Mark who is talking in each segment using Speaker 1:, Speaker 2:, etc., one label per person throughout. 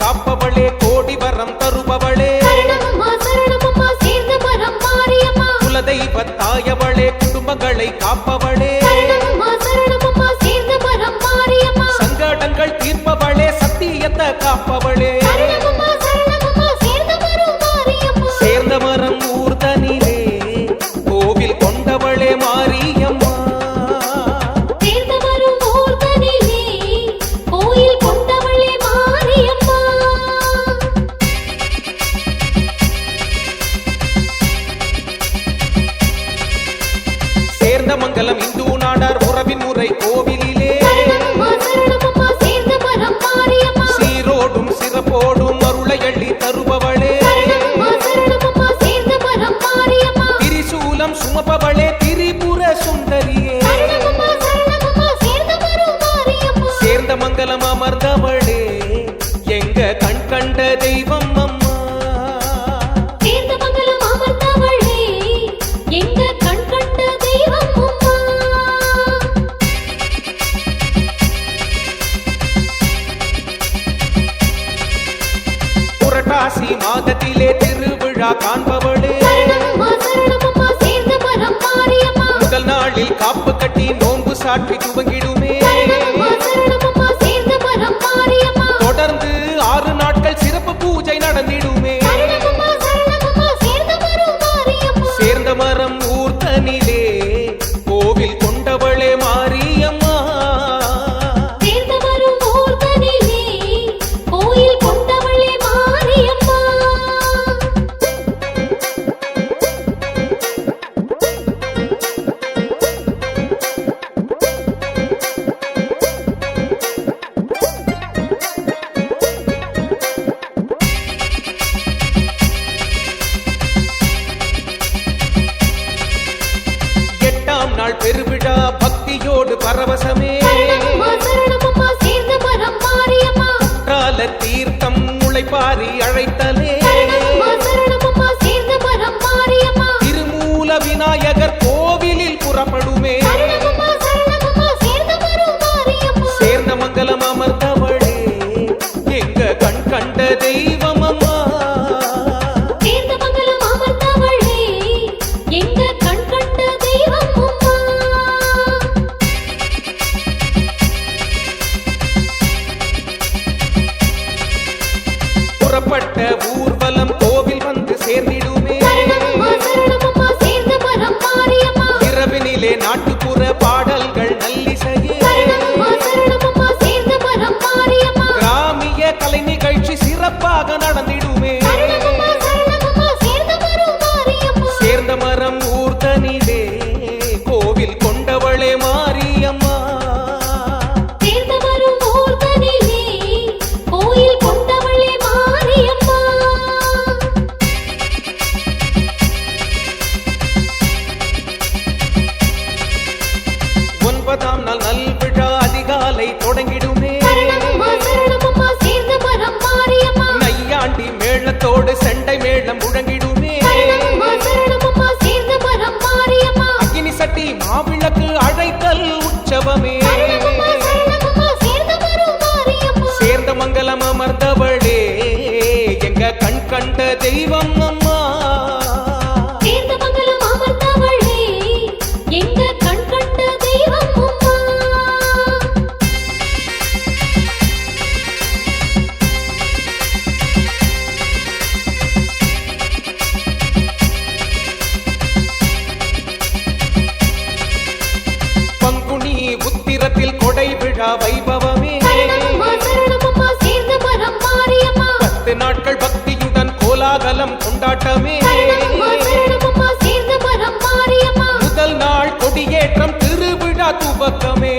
Speaker 1: காப்பவளே கோடி வரம்
Speaker 2: தருபவளே. குலதெய்வ தாயவளே குடும்பங்களை காப்பவளே.
Speaker 1: சங்கடங்கள் தீர்ப்பவளே சத்தியத்தை காப்பவளே. சேந்தமங்கலம் இந்து நாடார் உறவின் முறை கோவிலிலே. சீரோடும் சிறப்போடும் அருளை அள்ளி தருபவளே. திரிசூலம் சுமப்பவளே திரிபுர சுந்தரியே. சேர்ந்தமங்கலம் அமர்ந்தவளே. எங்க கண் கண்ட தெய்வம் அம்மா. புரட்டாசி மாதத்திலே திருவிழா காண்பவளே. முதல் நாளில் காப்பு கட்டி நோன்பு சாற்றி துவங்கிடுமே. பாரி அழைத்தலே. திருமூல விநாயகர் கோவிலில் புறப்படுமே.
Speaker 2: சேர்ந்த
Speaker 1: மங்கலம் அமர்ந்தவளே. எங்க கண் கண்ட தெய்வம் மகா வைபவமே. பத்து நாட்கள் பக்தியுடன் கோலாகலம் கொண்டாட்டமே. முதல் நாள் கொடியேற்றம் திருவிழா துவக்கமே.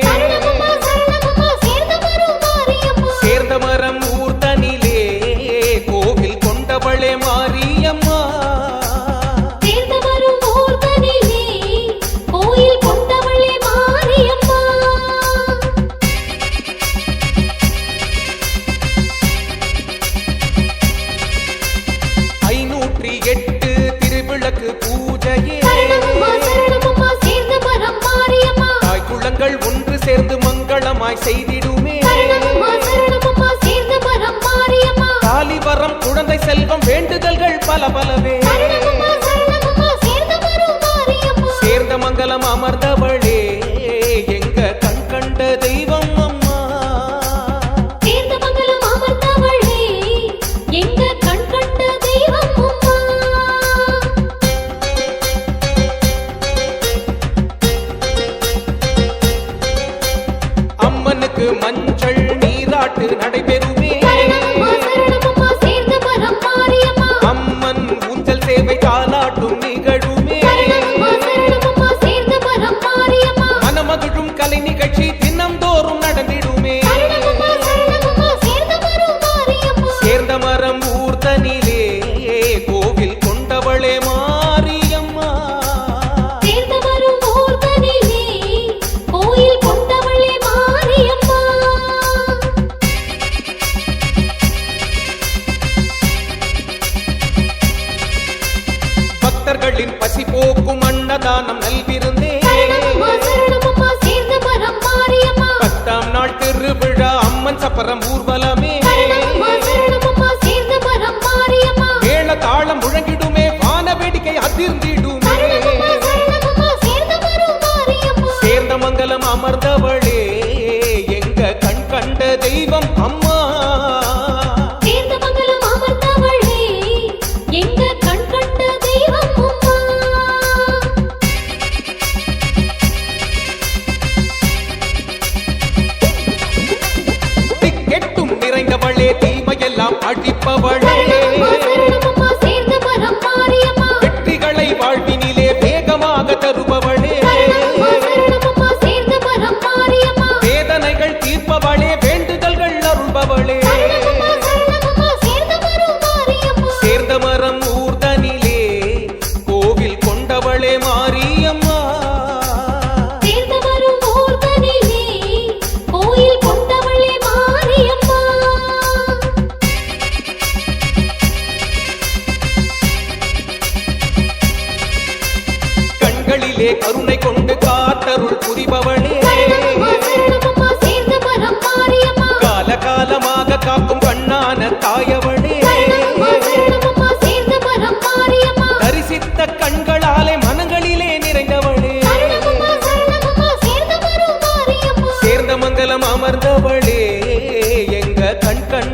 Speaker 1: எனக்கு பூஜையே. தாய் குளங்கள் ஒன்று சேர்ந்து மங்களமாய் செய்திடுமே. காலிவரம் குழந்தை செல்வம் வேண்டுதல்கள் பல பலவே.
Speaker 2: சேர்ந்த
Speaker 1: மங்கலம் அமர்ந்தவள் மஞ்சள் அன்னதானம் நல்விருந்தே. பத்தாம் நாள் திருவிழா அம்மன் சப்பரம் ஊர்வலமே. அடிப்பவள்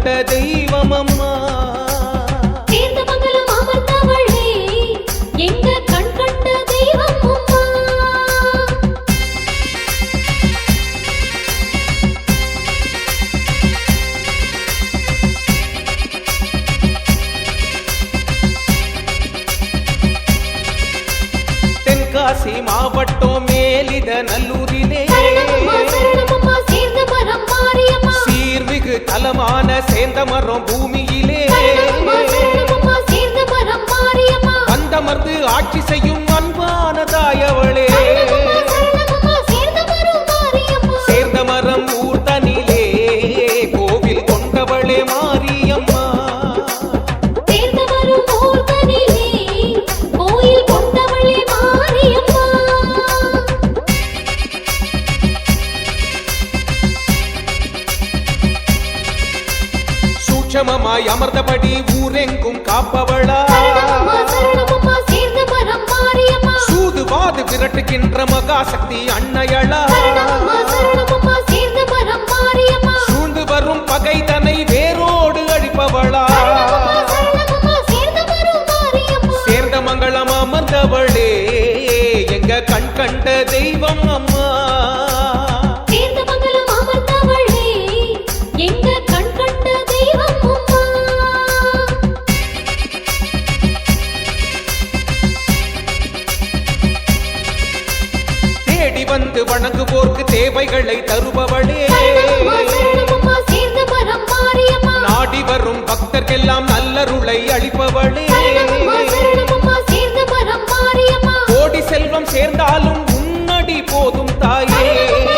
Speaker 1: பட்ட தெய்வம் அம்மா தென்காசி மாவட்டம் மேலித
Speaker 2: நல்லூர் அகிலமான சேர்ந்த
Speaker 1: மரம் பூமியிலே.
Speaker 2: அந்த
Speaker 1: மருந்து ஆட்சி செய்யும்
Speaker 2: அன்பானதாயவளே
Speaker 1: சமமாய் அமர்ந்தபடி ஊரெங்கும் காப்பவளா. சூதுவாது விரட்டுகின்ற மகாசக்தி அன்னையளா. சூழ்ந்து வரும் பகைதனை வேரோடு அழிப்பவளா.
Speaker 2: சேர்ந்த
Speaker 1: மங்களம் அமர்ந்தவளே எங்க கண் கண்ட தெய்வம் அம்மா. வந்து வணங்குவோர்க்கு தேவைகளை தருபவளே. நாடி வரும் பக்தர்க்கெல்லாம் நல்லருளை அளிப்பவளே. கோடி செல்வம் சேர்ந்தாலும் உன்னடி போதும் தாயே.